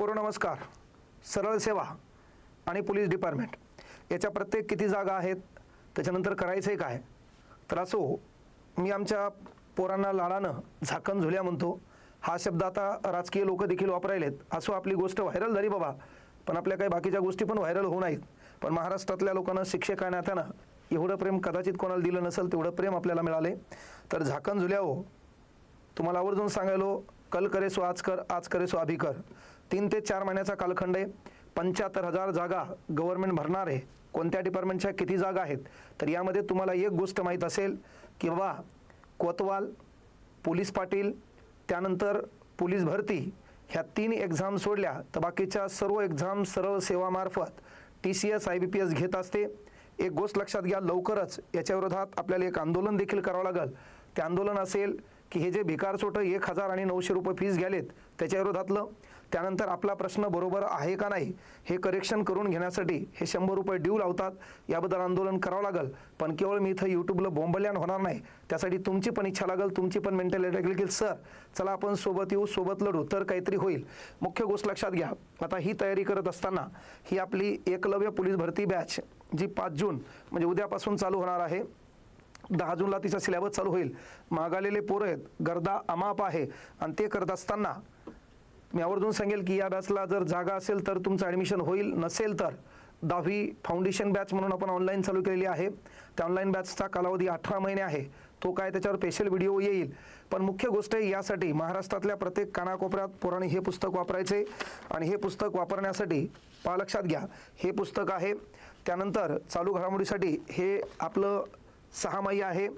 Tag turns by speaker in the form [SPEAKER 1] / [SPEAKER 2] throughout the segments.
[SPEAKER 1] पूर्ण नमस्कार. सरळ सेवा आणि पोलीस डिपार्टमेंट. याच्या प्रत्येक किती जागा आहेत त्याच्यानंतर करायचं आहे काय? तर असो मी आमच्या पोरांना लाडानं झाकण झुल्या म्हणतो. हा शब्द आता राजकीय लोक देखील वापरायलेत. असो आपली गोष्ट व्हायरल झाली बाबा. पण आपल्या काही बाकीच्या गोष्टी पण व्हायरल होऊ नाहीत. पण महाराष्ट्रातल्या लोकांना शिक्षक आहे नात्यानं एवढं प्रेम कदाचित कोणाला दिलं नसेल तेवढं प्रेम आपल्याला मिळाले. तर झाकण झुल्या हो. तुम्हाला आवर्जून सांगायलो कल करे सो आज कर आज करे सो अभी कर. तीन ते चार महिन्याचा कालखंड आहे. पंच्याहत्तर हजार जागा गव्हर्नमेंट भरणार आहे. कोणत्या डिपार्टमेंटच्या किती जागा आहेत? तर यामध्ये तुम्हाला एक गोष्ट माहीत असेल की बाबा कोतवाल पोलीस पाटील त्यानंतर पोलीस भरती ह्या तीन एक्झाम सोडल्या तर बाकीच्या सर्व एक्झाम सरळ सेवामार्फत T C S I B P S घेत असते. एक गोष्ट लक्षात घ्या लवकरच याच्या विरोधात आपल्याला एक आंदोलन देखील करावं लागेल. ते आंदोलन असेल की हे जे भिकार चोटं एक हजार आणि नऊशे रुपये फीस घ्यालेत त्याच्या विरोधातलं. त्यानंतर आपला प्रश्न बरोबर आहे का नाही हे करेक्शन करून घेण्यासाठी हे शंभर रुपये ड्यू लावतात. याबद्दल आंदोलन करावं लागेल पण केवळ मी इथं यूट्यूबला बोंबल्यान होणार नाही. त्यासाठी तुमची पण इच्छा लागेल तुमची पण मेंटॅलिटी लागेल की सर चला आपण सोबत येऊ सोबत लढू तर काहीतरी होईल. मुख्य गोष्ट लक्षात घ्या. आता ही तयारी करत असताना ही आपली एकलव्य पोलीस भरती बॅच जी पाच जून म्हणजे उद्यापासून चालू होणार आहे. दहा जूनला तिचा सिलेबस चालू होईल. मागालेले पोरं आहेत. गर्दा अमाप आहे. आणि ते करत असताना मी आवर्जून सांगेल की या बॅचला जर जागा असेल तर तुमचं ॲडमिशन होईल. नसेल तर दहावी फाउंडेशन बॅच म्हणून आपण ऑनलाईन चालू केलेली आहे. त्या ऑनलाईन बॅचचा कालावधी अठरा महिने आहे. तो काय त्याच्यावर स्पेशल व्हिडिओ येईल. पण मुख्य गोष्ट आहे यासाठी महाराष्ट्रातल्या प्रत्येक कानाकोपऱ्यात पोराने हे पुस्तक वापरायचे. आणि हे पुस्तक वापरण्यासाठी पहा लक्षात घ्या. हे पुस्तक आहे. त्यानंतर चालू घडामोडीसाठी हे आपलं सहामाही आहे.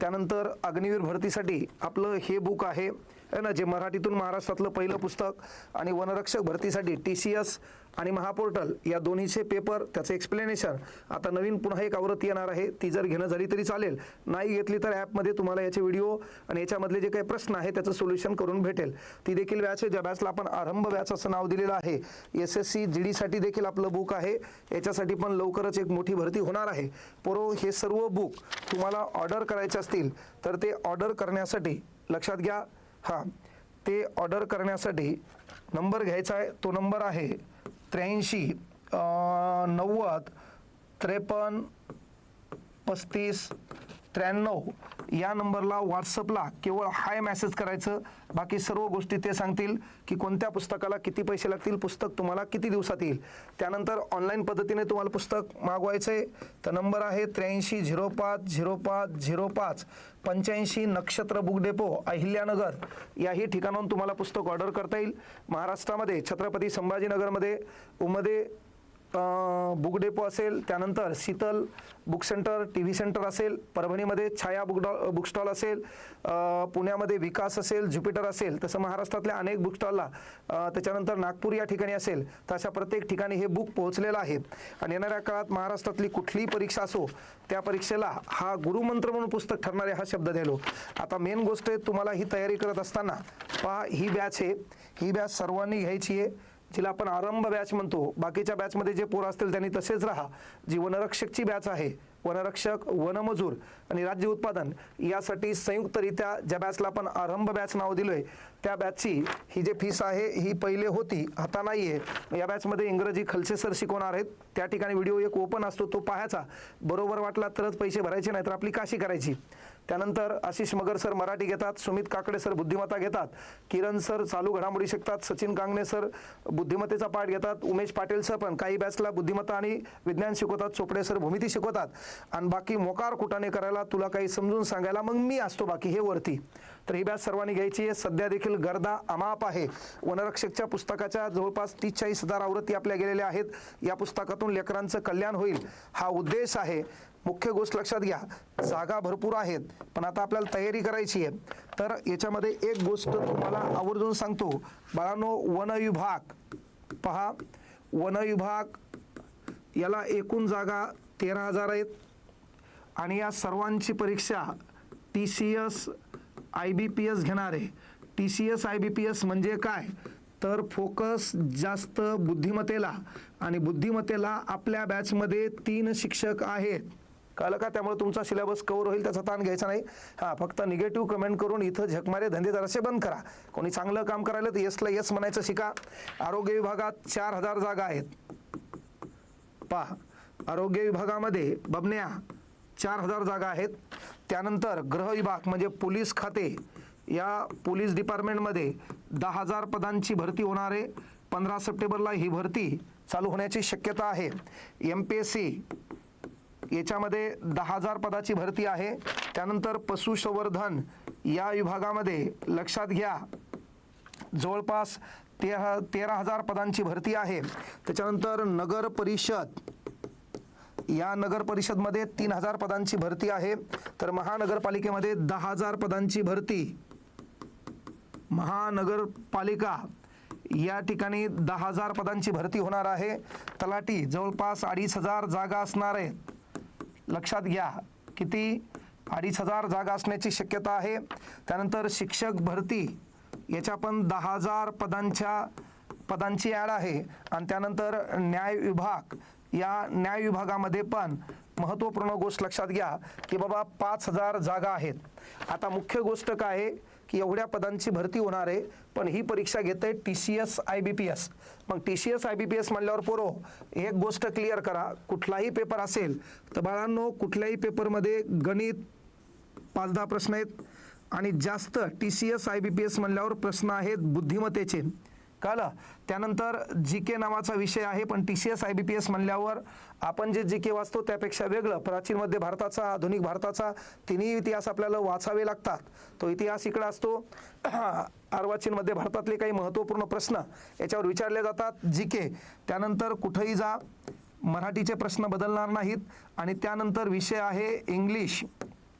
[SPEAKER 1] त्यानंतर अग्निवीर भरतीसाठी आपलं हे बुक आहे. ना जे मराठीतून महाराष्ट्रातलं पहिलं पुस्तक आणि वनरक्षक भरतीसाठी टी सी एस आणि महापोर्टल या दोन्हीचे पेपर त्याचं एक्सप्लेनेशन आता नवीन पुन्हा एक आवृत्ती येणार आहे ती जर घेणं झाली तरी चालेल. नाही घेतली तर ॲपमध्ये तुम्हाला याचे व्हिडिओ आणि याच्यामधले जे काही प्रश्न आहे त्याचं सोल्युशन करून भेटेल. ती देखील व्याच आहे ज्या बॅचला आपण आरंभ व्याच असं नाव दिलेलं आहे. एस एस सी जी डीसाठी देखील आपलं बुक आहे. याच्यासाठी पण लवकरच एक मोठी भरती होणार आहे. पोरो हे सर्व बुक तुम्हाला ऑर्डर करायचे असतील तर ते ऑर्डर करण्यासाठी लक्षात घ्या. हां ते ऑर्डर करण्यासाठी नंबर घ्यायचा आहे तो नंबर आहे त्र्याऐंशी नव्वद त्रेपन्न पस्तीस त्र्याण्णव. या नंबरला व्हॉट्सअपला केवळ हाय मेसेज करायचं. बाकी सर्व गोष्टी ते सांगतील की कोणत्या पुस्तकाला किती पैसे लागतील पुस्तक तुम्हाला किती दिवसात येईल. त्यानंतर ऑनलाईन पद्धतीने तुम्हाला पुस्तक मागवायचं आहे. तर नंबर आहे त्र्याऐंशी झिरो पाच झिरो पाच झिरो पाच पंच्याऐंशी नक्षत्र बुक डेपो अहिल्यानगर. याही ठिकाणाहून तुम्हाला पुस्तक ऑर्डर करता येईल. महाराष्ट्रामध्ये छत्रपती संभाजीनगरमध्ये उमदे बुक डेपो असेल त्यानंतर Sheetal book centre T V centre असेल परभणीमध्ये छाया बुक डॉ बुक स्टॉल असेल पुण्यामध्ये विकास असेल ज्युपिटर असेल तसं महाराष्ट्रातल्या अनेक बुक स्टॉलला त्याच्यानंतर नागपूर या ठिकाणी असेल तर अशा प्रत्येक ठिकाणी हे बुक पोहोचलेलं आहे. आणि येणाऱ्या काळात महाराष्ट्रातली कुठलीही परीक्षा असो त्या परीक्षेला हा गुरुमंत्र म्हणून पुस्तक ठरणारे हा शब्द द्यायलो आता मेन गोष्ट आहे तुम्हाला ही तयारी करत असताना पहा ही बॅच आहे. ही बॅच सर्वांनी घ्यायची आहे. जिला आपण आरंभ बॅच म्हणतो. बाकीच्या बॅचमध्ये जे पोरं असतील त्यांनी तसेच राहा. जी वनरक्षकची बॅच आहे वनरक्षक वनमजूर आणि राज्य उत्पादन यासाठी संयुक्तरित्या ज्या बॅचला आपण आरंभ बॅच नाव दिलोय त्या बॅचची ही जी फीस आहे ही पहिले होती आता नाही आहे या बॅचमध्ये इंग्रजी खलसे सर शिकवणार आहेत. त्या ठिकाणी व्हिडिओ एक ओपन असतो तो पाहायचा. बरोबर वाटला तरच पैसे भरायचे नाही तर आपली काशी करायची. त्यानंतर आशिष मगर सर मराठी घेतात सुमित काकडे सर बुद्धिमत्ता घेतात किरण सर चालू घडामोडी शिकतात सचिन कांगणे सर बुद्धिमत्तेचा पाठ घेतात उमेश पाटील सर पण काही बॅचला बुद्धिमत्ता आणि विज्ञान शिकवतात चोपडे सर भूमिती शिकवतात. आणि बाकी मोकार कुटाने करायला तुला काही समजून सांगायला मग मी असतो बाकी हे वरती. तर ही बॅच सर्वांनी घ्यायची आहे. सध्या देखील गर्दा अमाप आहे. वनरक्षकच्या पुस्तकाच्या जवळपास तीस चाळीस हजार आवृत्ती आपल्या गेलेल्या आहेत. या पुस्तकातून लेकरांचं कल्याण होईल. हा उद्देश आहे. मुख्य गोष्ट लक्षात घ्या. जागा भरपूर आहेत पण आता आपल्याला तयारी करायची आहे. तर याच्यामध्ये एक गोष्ट तुम्हाला आवर्जून सांगतो. बाळांनो वन विभाग. पहा वन विभाग याला एकूण जागा तेरा हजार आहेत. आणि या सर्वांची परीक्षा T C S I B P S घेणार आहे. T C S I B P S म्हणजे काय? तर फोकस जास्त बुद्धिमत्तेला. आणि बुद्धिमत्तेला आपल्या बॅचमध्ये तीन शिक्षक आहेत. कळलं का त्यामुळे तुमचा सिलेबस कव्हर होईल त्याचा ताण घ्यायचा नाही. हां फक्त निगेटिव्ह कमेंट करून इथं झकमारे धंदेदार असे बंद करा. कोणी चांगलं काम करायला तर येसला येस म्हणायचं शिका. आरोग्य विभागात चार हजार जागा आहेत. पहा आरोग्य विभागामध्ये बबन्या चार हजार जागा आहेत. त्यानंतर गृह विभाग म्हणजे पोलीस खाते. या पोलीस डिपार्टमेंटमध्ये दहा हजार पदांची भरती होणार आहे. पंधरा सप्टेंबरला ही भरती चालू होण्याची शक्यता आहे. एम पी एस सी याच्यामध्ये दहा हजार पदाची भरती आहे. त्यानंतर पशुसंवर्धन या विभागामध्ये लक्षात घ्या. जवळपास तेरा तेरा हजार पदांची भरती आहे. त्याच्यानंतर नगर परिषद. या नगर परिषदमध्ये तीन हजार पदांची भरती आहे. तर महानगरपालिकेमध्ये दहा हजार पदांची भरती. महानगरपालिका या ठिकाणी दहा हजार पदांची भरती होणार आहे. तलाठी जवळपास अडीच हजार जागा असणार आहेत लक्षात घ्या किती अडीच हजार जागा असण्याची शक्यता आहे. त्यानंतर शिक्षक भरती याच्या पण दहा हजार पदांच्या पदांची ॲड आहे. आणि त्यानंतर न्याय विभाग या न्याय विभागामध्ये पण महत्त्वपूर्ण गोष्ट लक्षात घ्या की बाबा पाच हजार जागा आहेत. आता मुख्य गोष्ट काय आहे? की एवढ्या पदांची भरती होणार आहे. पण ही परीक्षा घेत आहे T C S I B P S मग T C S I B P S म्हणल्यावर पोरो एक गोष्ट क्लिअर करा. कुठलाही पेपर असेल तर बाळांनो कुठल्याही पेपरमध्ये गणित पाच दहा प्रश्न आहेत. आणि जास्त T C S I B P S म्हणल्यावर प्रश्न आहेत बुद्धिमत्तेचे. कळलं त्यानंतर जी के नावाचा विषय आहे पण T C S I B P S म्हणल्यावर आपण जे जी के वाचतो त्यापेक्षा वेगळं. प्राचीन मध्य भारताचा आधुनिक भारताचा तिन्ही इतिहास आपल्याला वाचावे लागतात. तो इतिहास इकडं असतो. अर्वाचीन मध्य भारतातले काही महत्त्वपूर्ण प्रश्न याच्यावर विचारले जातात. जी के त्यानंतर कुठंही जा मराठीचे प्रश्न बदलणार नाहीत. आणि त्यानंतर विषय आहे इंग्लिश.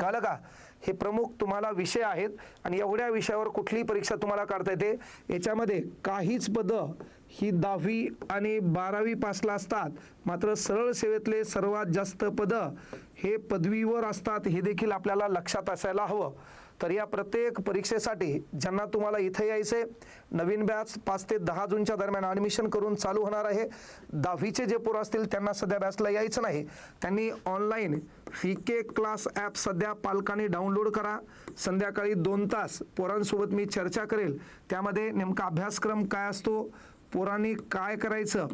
[SPEAKER 1] कळलं का? हे प्रमुख तुम्हाला विषय आहेत आणि एवढ्या विषयावर कुठलीही परीक्षा तुम्हाला काढता येते. याच्यामध्ये काहीच पदं ही दहावी आणि बारावी पासला असतात. मात्र सरळ सेवेतले सर्वात जास्त पदं हे पदवीवर असतात हे देखील आपल्याला लक्षात असायला हवं. तर या प्रत्येक परीक्षेसाठी ज्यांना तुम्हाला इथे यायचे नवीन बॅच पाच ते दहा जूनच्या दरम्यान ॲडमिशन करून चालू होणार आहे. दहावीचे जे पोरं असतील त्यांना सध्या बॅचला यायचं नाही. त्यांनी online fee K class app सध्या पालकांनी डाउनलोड करा. संध्याकाळी दोन तास पोरांसोबत मी चर्चा करेल. त्यामध्ये नेमका अभ्यासक्रम काय असतो? पोरांनी काय करायचं?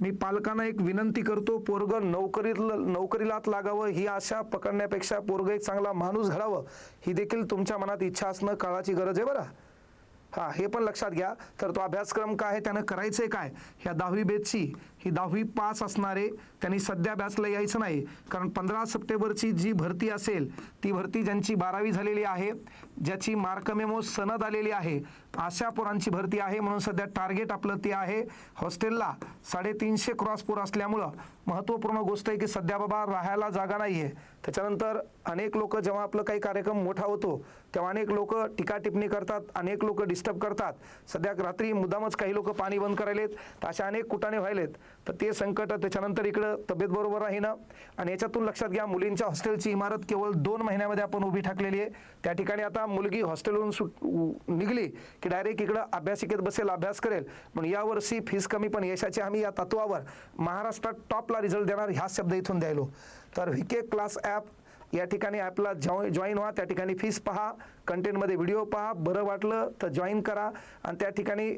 [SPEAKER 1] मी पालकांना एक विनंती करतो पोरग नोकरीत नोकरीलाच लागावं ही आशा पकडण्यापेक्षा पोरग एक चांगला माणूस घडावं ही देखील तुमच्या मनात इच्छा असणं काळाची गरज आहे बरं. हा हे पण लक्षात घ्या. तर तो अभ्यासक्रम काय आहे त्यानं करायचंय काय? ह्या दहावी बेदची ही दहावी पास असणारे त्यांनी सध्या बॅचला यायचं नाही. कारण पंधरा सप्टेंबरची जी भरती असेल ती भरती ज्यांची बारावी झालेली आहे ज्याची मार्कमेमो सनद आलेली आहे अशा पोरांची भरती आहे म्हणून सध्या टार्गेट आपलं ते आहे. हॉस्टेलला साडेतीनशे क्रॉस पोर असल्यामुळं महत्त्वपूर्ण गोष्ट आहे की सध्या बाबा राहायला जागा नाही आहे त्याच्यानंतर अनेक लोक जेव्हा आपलं काही कार्यक्रम मोठा होतो तेव्हा अनेक लोक टीका टिप्पणी करतात अनेक लोक डिस्टर्ब करतात. सध्या रात्री मुद्दामच काही लोक पाणी बंद करायलेत तर अशा अनेक कुटाने व्हायलेत. तर ते संकट त्याच्यानंतर इकडं तब्येत बरोबर राहीनं. आणि याच्यातून लक्षात घ्या मुलींच्या हॉस्टेलची इमारत केवळ दोन महिन्यामध्ये आपण उभी ठाकलेली आहे. त्या ठिकाणी आता मुलगी हॉस्टेलवरून सुट निघली की डायरेक्ट इकडं अभ्यासिकेत बसेल अभ्यास करेल. पण यावर्षी फीस कमी पण यशाची आम्ही या तत्वावर महाराष्ट्रात टॉपला रिझल्ट देणार ह्या शब्द इथून द्यायलो. तर व्हीके क्लास ॲप या ठिकाणी ॲपला जॉ जॉईन व्हा त्या ठिकाणी फीस पहा. कंटेंटमध्ये व्हिडिओ पहा बरं वाटलं तर जॉईन करा. आणि त्या ठिकाणी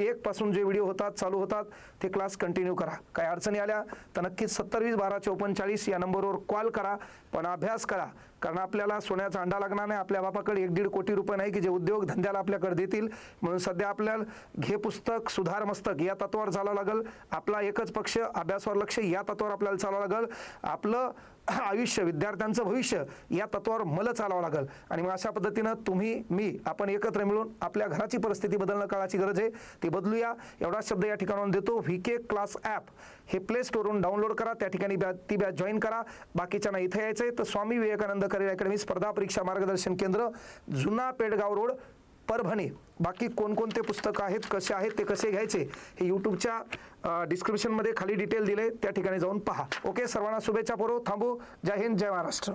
[SPEAKER 1] एकपासून जे व्हिडिओ होतात चालू होतात ते क्लास कंटिन्यू करा. काही अडचणी आल्या तर नक्कीच सत्तरवीस बारा चौपनचाळीस या नंबरवर कॉल करा. पण अभ्यास करा. कारण आपल्याला सोन्याचा अंडा लागणार नाही. आपल्या बापाकडे एक दीड कोटी रुपये नाही की जे उद्योग धंद्याला आपल्याकडे देतील. म्हणून सध्या आपल्याला घे पुस्तक सुधार मस्तक या तत्वावर चालावं लागेल. आपला एकच पक्ष अभ्यासावर लक्ष या तत्वावर आपल्याला चालावं लागेल. आपलं आयुष्य विद्यार्थ्यांचं भविष्य या तत्वावर मला चालावं लागेल. आणि मग अशा पद्धतीनं तुम्ही मी आपण एकत्र मिळून आपल्या घराची परिस्थिती बदलणं काळाची गरज आहे. ती बदलूया. एवढा शब्द या ठिकाणाहून देतो. व्ही के क्लास ॲप हे प्ले स्टोरवरून डाउनलोड करा. त्या ठिकाणी बॅ ती बॅच जॉईन करा. बाकीच्यांना इथे यायचं आहे. तर स्वामी विवेकानंद करिअर अकॅडमी स्पर्धा परीक्षा मार्गदर्शन केंद्र जुना पेडगाव रोड परभणी. बाकी कोणकोणते पुस्तकं आहेत कसे आहेत ते कसे घ्यायचे हे यूट्यूबच्या डिस्क्रिप्शनमध्ये खाली डिटेल दिले. त्या ठिकाणी जाऊन पहा. ओके सर्वांना शुभेच्छा पुरव थांबू. जय हिंद. जय महाराष्ट्र.